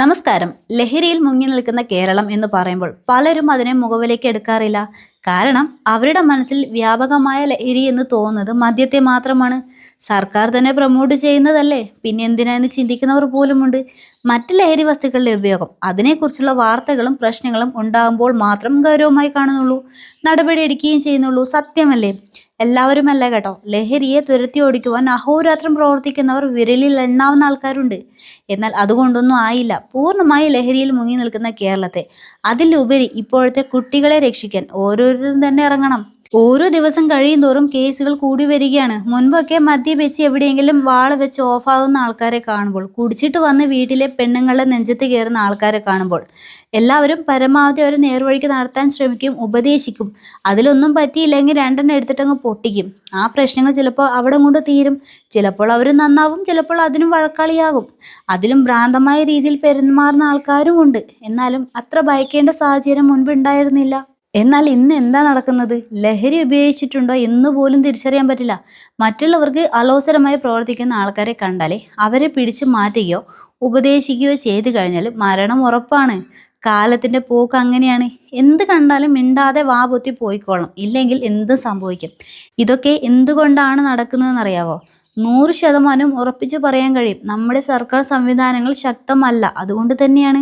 നമസ്കാരം. ലഹരിയിൽ മുങ്ങി നിൽക്കുന്ന കേരളം എന്ന് പറയുമ്പോൾ പലരും അതിനെ മുഖവിലേക്ക് എടുക്കാറില്ല. കാരണം അവരുടെ മനസ്സിൽ വ്യാപകമായ ലഹരി എന്ന് തോന്നുന്നത് മദ്യത്തെ മാത്രമാണ്. സർക്കാർ തന്നെ പ്രൊമോട്ട് ചെയ്യുന്നതല്ലേ? പിന്നെ എന്തിനാന്ന് ചിന്തിക്കുന്നവർ പോലുമുണ്ട്. മറ്റ് ലഹരി വസ്തുക്കളുടെ ഉപയോഗം അതിനെക്കുറിച്ചുള്ള വാർത്തകളും പ്രശ്നങ്ങളും ഉണ്ടാകുമ്പോൾ മാത്രം ഗൗരവമായി കാണുന്നുള്ളൂ. നടപടി എടുക്കുകയും ചെയ്യുന്നുള്ളൂ. സത്യമല്ലേ? എല്ലാവരുമല്ല കേട്ടോ. ലഹരിയെ തുരത്തി ഓടിക്കുവാൻ അഹോരാത്രം പ്രവർത്തിക്കുന്നവർ വിരലിൽ എണ്ണാവുന്ന ആൾക്കാരുണ്ട്. എന്നാൽ അതുകൊണ്ടൊന്നും ആയില്ല. പൂർണമായി ലഹരിയിൽ മുങ്ങി നിൽക്കുന്ന കേരളത്തെ. അതിലുപരി ഇപ്പോഴത്തെ കുട്ടികളെ രക്ഷിക്കാൻ ഓരോരുത്തരും തന്നെ ഇറങ്ങണം. ഓരോ ദിവസം കഴിയും തോറും കേസുകൾ കൂടി വരികയാണ്. മുൻപൊക്കെ മദ്യം വെച്ച് എവിടെയെങ്കിലും വാള വെച്ച് ഓഫാകുന്ന ആൾക്കാരെ കാണുമ്പോൾ കുടിച്ചിട്ട് വന്ന് വീട്ടിലെ പെണ്ണുങ്ങളുടെ നെഞ്ചത്ത് കയറുന്ന ആൾക്കാരെ കാണുമ്പോൾ എല്ലാവരും പരമാവധി അവർ നേർവഴിക്ക് നടത്താൻ ശ്രമിക്കും ഉപദേശിക്കും. അതിലൊന്നും പറ്റിയില്ലെങ്കിൽ രണ്ടെണ്ണം എടുത്തിട്ടങ്ങ് പൊട്ടിക്കും. ആ പ്രശ്നങ്ങൾ ചിലപ്പോൾ അവിടെ കൊണ്ട് തീരും. ചിലപ്പോൾ അവർ നന്നാവും ചിലപ്പോൾ അതിനും വഴക്കാളിയാകും. അതിലും ഭ്രാന്തമായ രീതിയിൽ പെരുമാറുന്ന ആൾക്കാരും ഉണ്ട്. എന്നാലും അത്ര ഭയക്കേണ്ട സാഹചര്യം മുൻപ് ഉണ്ടായിരുന്നില്ല. എന്നാൽ ഇന്ന് എന്താ നടക്കുന്നത്? ലഹരി ഉപയോഗിച്ചിട്ടുണ്ടോ എന്ന് പോലും തിരിച്ചറിയാൻ പറ്റില്ല. മറ്റുള്ളവർക്ക് അലോസരമായി പ്രവർത്തിക്കുന്ന ആൾക്കാരെ കണ്ടാലേ അവരെ പിടിച്ചു മാറ്റുകയോ ഉപദേശിക്കുകയോ ചെയ്തു കഴിഞ്ഞാൽ മരണം ഉറപ്പാണ്. കാലത്തിന്റെ പോക്ക് അങ്ങനെയാണ്. എന്ത് കണ്ടാലും മിണ്ടാതെ വാ പൊത്തി പോയിക്കോളണം. ഇല്ലെങ്കിൽ എന്തും സംഭവിക്കും? ഇതൊക്കെ എന്തുകൊണ്ടാണ് നടക്കുന്നതെന്നറിയാവോ? നൂറ് ശതമാനം ഉറപ്പിച്ചു പറയാൻ കഴിയും. നമ്മുടെ സർക്കാർ സംവിധാനങ്ങൾ ശക്തമല്ല. അതുകൊണ്ട് തന്നെയാണ്.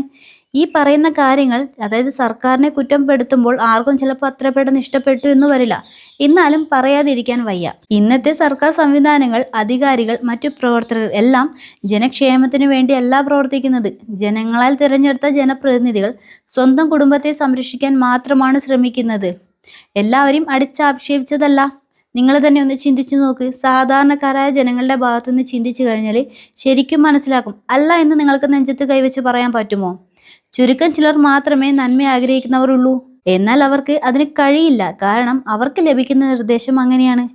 ഈ പറയുന്ന കാര്യങ്ങൾ അതായത് സർക്കാരിനെ കുറ്റപ്പെടുത്തുമ്പോൾ ആർക്കും ചിലപ്പോൾ അത്ര പെട്ടെന്ന് ഇഷ്ടപ്പെട്ടു എന്ന് വരില്ല. എന്നാലും പറയാതിരിക്കാൻ വയ്യ. ഇന്നത്തെ സർക്കാർ സംവിധാനങ്ങൾ അധികാരികൾ മറ്റു പ്രവർത്തകർ എല്ലാം ജനക്ഷേമത്തിനു വേണ്ടിയല്ല പ്രവർത്തിക്കുന്നത്. ജനങ്ങളാൽ തിരഞ്ഞെടുത്ത ജനപ്രതിനിധികൾ സ്വന്തം കുടുംബത്തെ സംരക്ഷിക്കാൻ മാത്രമാണ് ശ്രമിക്കുന്നത്. എല്ലാവരെയും അടിച്ചാക്ഷേപിച്ചതല്ല നിങ്ങൾ തന്നെ ഒന്ന് ചിന്തിച്ചു നോക്ക്. സാധാരണക്കാരായ ജനങ്ങളുടെ ഭാഗത്തുനിന്ന് ചിന്തിച്ചു കഴിഞ്ഞാൽ ശരിക്കും മനസ്സിലാക്കും. അല്ല എന്ന് നിങ്ങൾക്ക് നെഞ്ചത്ത് കൈവച്ച് പറയാൻ പറ്റുമോ? ചുരുക്കം ചിലർ മാത്രമേ നന്മ ആഗ്രഹിക്കുന്നവരുള്ളൂ. എന്നാൽ അവർക്ക് അതിന് കഴിയില്ല. കാരണം അവർക്ക് ലഭിക്കുന്ന നിർദ്ദേശം അങ്ങനെയാണ്.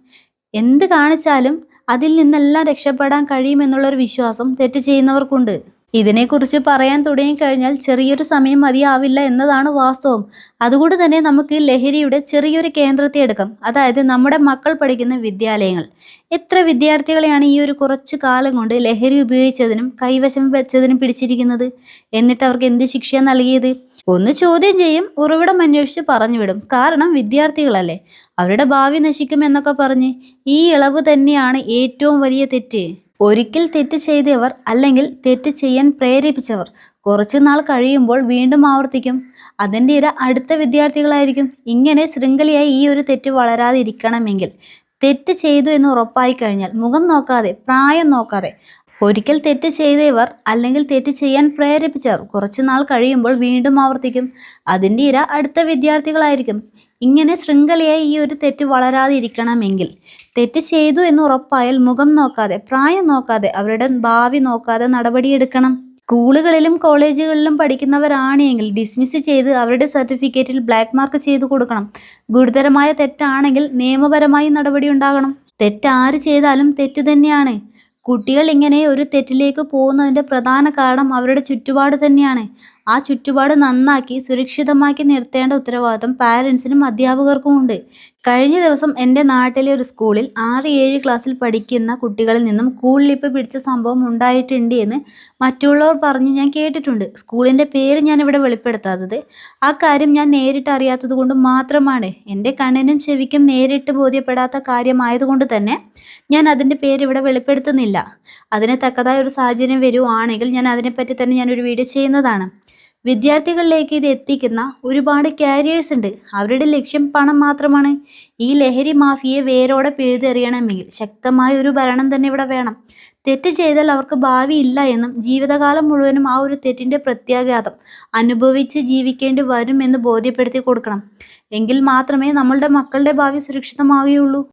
എന്ത് കാണിച്ചാലും അതിൽ നിന്നെല്ലാം രക്ഷപ്പെടാൻ കഴിയുമെന്നുള്ളൊരു വിശ്വാസം തെറ്റ് ചെയ്യുന്നവർക്കുണ്ട്. ഇതിനെക്കുറിച്ച് പറയാൻ തുടങ്ങിക്കഴിഞ്ഞാൽ ചെറിയൊരു സമയം മതിയാവില്ല എന്നതാണ് വാസ്തവം. അതുകൊണ്ട് തന്നെ നമുക്ക് ലഹരിയുടെ ചെറിയൊരു കേന്ദ്രത്തെ എടുക്കാം. അതായത് നമ്മുടെ മക്കൾ പഠിക്കുന്ന വിദ്യാലയങ്ങൾ. എത്ര വിദ്യാർത്ഥികളെയാണ് ഈ ഒരു കുറച്ചു കാലം കൊണ്ട് ലഹരി ഉപയോഗിച്ചതിനും കൈവശം വെച്ചതിനും പിടിച്ചിരിക്കുന്നത്? എന്നിട്ട് അവർക്ക് എന്ത് ശിക്ഷ നൽകിയത്? ഒന്ന് ചോദ്യം ചെയ്യും ഉറവിടം അന്വേഷിച്ച് പറഞ്ഞുവിടും. കാരണം വിദ്യാർത്ഥികളല്ലേ. അവരുടെ ഭാവി നശിക്കും എന്നൊക്കെ പറഞ്ഞ് ഈ ഇളവ് തന്നെയാണ് ഏറ്റവും വലിയ തെറ്റ്. ഒരിക്കൽ തെറ്റ് ചെയ്തവർ അല്ലെങ്കിൽ തെറ്റ് ചെയ്യാൻ പ്രേരിപ്പിച്ചവർ കുറച്ചു നാൾ കഴിയുമ്പോൾ വീണ്ടും ആവർത്തിക്കും. അതിന്റെ ഇര അടുത്ത വിദ്യാർത്ഥികളായിരിക്കും. ഇങ്ങനെ ശൃംഖലയായി ഈ ഒരു തെറ്റ് വളരാതിരിക്കണമെങ്കിൽ തെറ്റ് ചെയ്തു എന്ന് ഉറപ്പായി കഴിഞ്ഞാൽ മുഖം നോക്കാതെ പ്രായം നോക്കാതെ ഒരിക്കൽ തെറ്റ് ചെയ്തവർ അല്ലെങ്കിൽ തെറ്റ് ചെയ്യാൻ പ്രേരിപ്പിച്ചവർ കുറച്ചു നാൾ കഴിയുമ്പോൾ വീണ്ടും ആവർത്തിക്കും. അതിന്റെ ഇര അടുത്ത വിദ്യാർത്ഥികളായിരിക്കും. ഇങ്ങനെ ശൃംഖലയായി ഈ ഒരു തെറ്റ് വളരാതിരിക്കണമെങ്കിൽ തെറ്റ് ചെയ്തു എന്ന് ഉറപ്പായാൽ മുഖം നോക്കാതെ പ്രായം നോക്കാതെ അവരുടെ ഭാവി നോക്കാതെ നടപടിയെടുക്കണം. സ്കൂളുകളിലും കോളേജുകളിലും പഠിക്കുന്നവരാണെങ്കിൽ ഡിസ്മിസ് ചെയ്ത് അവരുടെ സർട്ടിഫിക്കറ്റിൽ ബ്ലാക്ക് മാർക്ക് ചെയ്തു കൊടുക്കണം. ഗുരുതരമായ തെറ്റാണെങ്കിൽ നിയമപരമായി നടപടി ഉണ്ടാകണം. തെറ്റാര് ചെയ്താലും തെറ്റ് തന്നെയാണ്. കുട്ടികൾ ഇങ്ങനെ ഒരു തെറ്റിലേക്ക് പോകുന്നതിന്റെ പ്രധാന കാരണം അവരുടെ ചുറ്റുപാട് തന്നെയാണ്. ആ ചുറ്റുപാട് നന്നാക്കി സുരക്ഷിതമാക്കി നിർത്തേണ്ട ഉത്തരവാദിത്തം പാരൻസിനും അധ്യാപകർക്കും ഉണ്ട്. കഴിഞ്ഞ ദിവസം എന്റെ നാട്ടിലെ ഒരു സ്കൂളിൽ ആറ് ഏഴ് ക്ലാസ്സിൽ പഠിക്കുന്ന കുട്ടികളിൽ നിന്നും കൂളിലിപ്പ് പിടിച്ച സംഭവം ഉണ്ടായിട്ടുണ്ട് എന്ന് മറ്റുള്ളവർ പറഞ്ഞ് ഞാൻ കേട്ടിട്ടുണ്ട്. സ്കൂളിന്റെ പേര് ഞാൻ ഇവിടെ വെളിപ്പെടുത്താത്തത്. ആ കാര്യം ഞാൻ നേരിട്ട് അറിയാത്തത് കൊണ്ട് മാത്രമാണ്. എന്റെ കണ്ണിനും ചെവിക്കും നേരിട്ട് ബോധ്യപ്പെടാത്ത കാര്യമായതുകൊണ്ട് തന്നെ ഞാൻ അതിന്റെ പേര് ഇവിടെ വെളിപ്പെടുത്തുന്നില്ല. അതിന് തക്കതായ ഒരു സാഹചര്യം വരുവാണെങ്കിൽ ഞാൻ അതിനെപ്പറ്റി തന്നെ ഞാനൊരു വീഡിയോ ചെയ്യുന്നതാണ്. വിദ്യാർത്ഥികളിലേക്ക് ഇത് എത്തിക്കുന്ന ഒരുപാട് കാരിയേഴ്സ് ഉണ്ട്. അവരുടെ ലക്ഷ്യം പണം മാത്രമാണ്. ഈ ലഹരി മാഫിയെ വേരോടെ പിഴുതെറിയണമെങ്കിൽ ശക്തമായ ഒരു ഭരണം തന്നെ ഇവിടെ വേണം. തെറ്റ് ചെയ്താൽ അവർക്ക് ഭാവി ഇല്ല എന്നും ജീവിതകാലം മുഴുവനും ആ ഒരു തെറ്റിന്റെ പ്രത്യാഘാതം അനുഭവിച്ച് ജീവിക്കേണ്ടി വരും എന്ന് ബോധ്യപ്പെടുത്തി കൊടുക്കണം. എങ്കിൽ മാത്രമേ നമ്മളുടെ മക്കളുടെ ഭാവി സുരക്ഷിതമാവുകയുള്ളൂ.